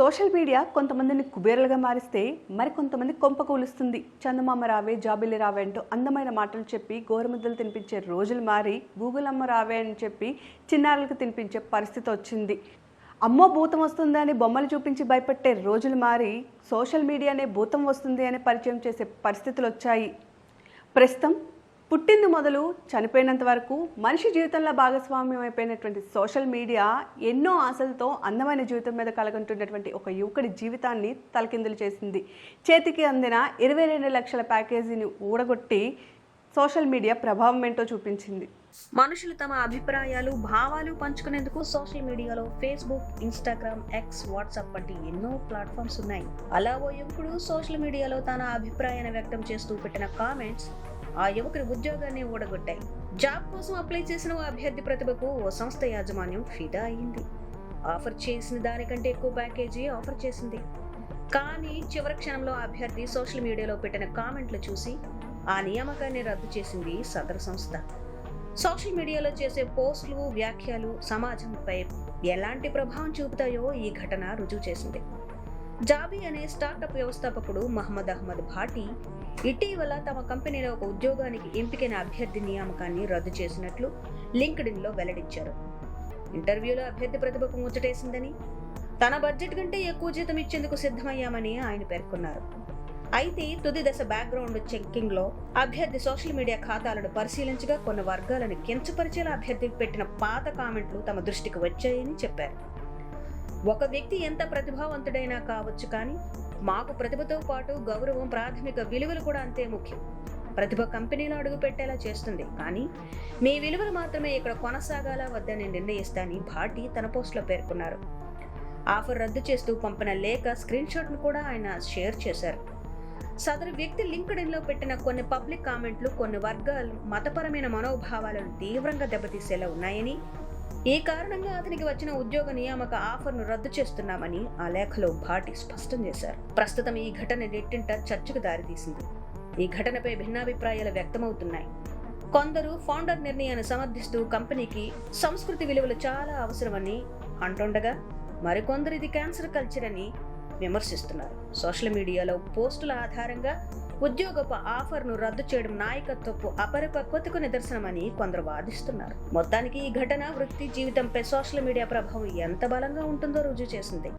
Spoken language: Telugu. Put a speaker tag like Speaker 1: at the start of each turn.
Speaker 1: సోషల్ మీడియా కొంతమందిని కుబేరులుగా మారిస్తే మరి కొంతమంది కొంప కూలుస్తుంది. చందమామ రావే జాబిల్లి రావే అంటూ అందమైన మాటలు చెప్పి గోరుముద్దలు తినిపించే రోజులు మారి గూగుల్ అమ్మ రావే అని చెప్పి చిన్నారులకు తినిపించే పరిస్థితి వచ్చింది. అమ్మో భూతం వస్తుందని అని బొమ్మలు చూపించి భయపెట్టే రోజులు మారి సోషల్ మీడియానే భూతం వస్తుంది అని పరిచయం చేసే పరిస్థితులు వచ్చాయి. ప్రస్తుతం పుట్టింది మొదలు చనిపోయినంత వరకు మనిషి జీవితంలో భాగస్వామ్యం అయిపోయినటువంటి సోషల్ మీడియా ఎన్నో ఆశలతో అందమైన జీవితం మీద కలగంటున్నటువంటి ఒక యువకుడి జీవితాన్ని తలకిందులు చేసింది. చేతికి అందిన ఇరవై రెండు లక్షల ప్యాకేజీని ఊడగొట్టి సోషల్ మీడియా ప్రభావం ఏంటో చూపించింది.
Speaker 2: మనుషులు తమ అభిప్రాయాలు భావాలు పంచుకునేందుకు social media Facebook Instagram X WhatsApp వంటి ఎన్నో ప్లాట్ఫామ్స్ ఉన్నాయి. అలా ఓ యువకుడు సోషల్ మీడియాలో తన అభిప్రాయాన్ని వ్యక్తం చేస్తూ పెట్టిన కామెంట్స్ ఆ యువకుడి ఉద్యోగాన్ని ఊడగొట్టాయి. జాబ్ కోసం అప్లై చేసిన ఓ అభ్యర్థి ప్రతిభకు ఓ సంస్థ యాజమాన్యం ఫిదా అయింది. ఆఫర్ చేసిన దానికంటే ఎక్కువ ప్యాకేజీ ఆఫర్ చేసింది. కానీ చివరి క్షణంలో అభ్యర్థి సోషల్ మీడియాలో పెట్టిన కామెంట్లు చూసి ఆ నియామకాన్ని రద్దు చేసింది సదరు సంస్థ. సోషల్ మీడియాలో చేసే పోస్టులు వ్యాఖ్యలు సమాజంపై ఎలాంటి ప్రభావం చూపుతాయో ఈ ఘటన రుజువు చేసింది. జాబీ అనే స్టార్టప్ వ్యవస్థాపకుడు మహమ్మద్ అహ్మద్ భాటి ఇటీవల తమ కంపెనీలో ఒక ఉద్యోగానికి ఎంపికైన అభ్యర్థి నియామకాన్ని రద్దు చేసినట్లు లింక్డ్ఇన్లో వెల్లడించారు. ఇంటర్వ్యూలో అభ్యర్థి ప్రతిభకు ముచ్చటేసిందని తన బడ్జెట్ కంటే ఎక్కువ జీతం ఇచ్చేందుకు సిద్ధమయ్యామని ఆయన పేర్కొన్నారు. అయితే తుది దశ బ్యాక్గ్రౌండ్ చెక్కింగ్లో అభ్యర్థి సోషల్ మీడియా ఖాతాలను పరిశీలించగా కొన్ని వర్గాలను కించపరిచేలా అభ్యర్థికి పెట్టిన పాత కామెంట్లు తమ దృష్టికి వచ్చాయని చెప్పారు. ఒక వ్యక్తి ఎంత ప్రతిభావంతుడైనా కావచ్చు కానీ మాకు ప్రతిభతో పాటు గౌరవం ప్రాథమిక విలువలు కూడా అంతే ముఖ్యం. ప్రతిభ కంపెనీలో అడుగు పెట్టేలా చేస్తుంది. కానీ మీ విలువలు మాత్రమే ఇక్కడ కొనసాగాలా వద్దని నిర్ణయిస్తానని భాటి తన పోస్ట్లో పేర్కొన్నారు. ఆఫర్ రద్దు చేస్తూ పంపిన లేఖ స్క్రీన్ షాట్ను కూడా ఆయన షేర్ చేశారు. సదరు వ్యక్తి లింక్డ్ఇన్లో పెట్టిన కొన్ని పబ్లిక్ కామెంట్లు కొన్ని వర్గాలు మతపరమైన మనోభావాలను తీవ్రంగా దెబ్బతీసేలా ఉన్నాయని ఈ కారణంగా అతనికి వచ్చిన ఉద్యోగ నియామక ఆఫర్ను రద్దు చేస్తున్నామని ఆ లేఖలో భాటి స్పష్టం చేశారు. ప్రస్తుతం ఈ ఘటన నెట్టింట చర్చకు దారితీసింది. ఈ ఘటనపై భిన్నాభిప్రాయాలు వ్యక్తమవుతున్నాయి. కొందరు ఫౌండర్ నిర్ణయాన్ని సమర్థిస్తూ కంపెనీకి సంస్కృతి విలువలు చాలా అవసరమని అంటుండగా మరికొందరు ఇది క్యాన్సర్ కల్చర్ అని విమర్శిస్తున్నారు. సోషల్ మీడియాలో పోస్టుల ఆధారంగా ఉద్యోగపు ఆఫర్ను రద్దు చేయడం నాయకత్వపు అపరిపక్వతకు నిదర్శనమని కొందరు వాదిస్తున్నారు. మొత్తానికి ఈ ఘటన వృత్తి జీవితంపై సోషల్ మీడియా ప్రభావం ఎంత బలంగా ఉంటుందో రుజువు చేసింది.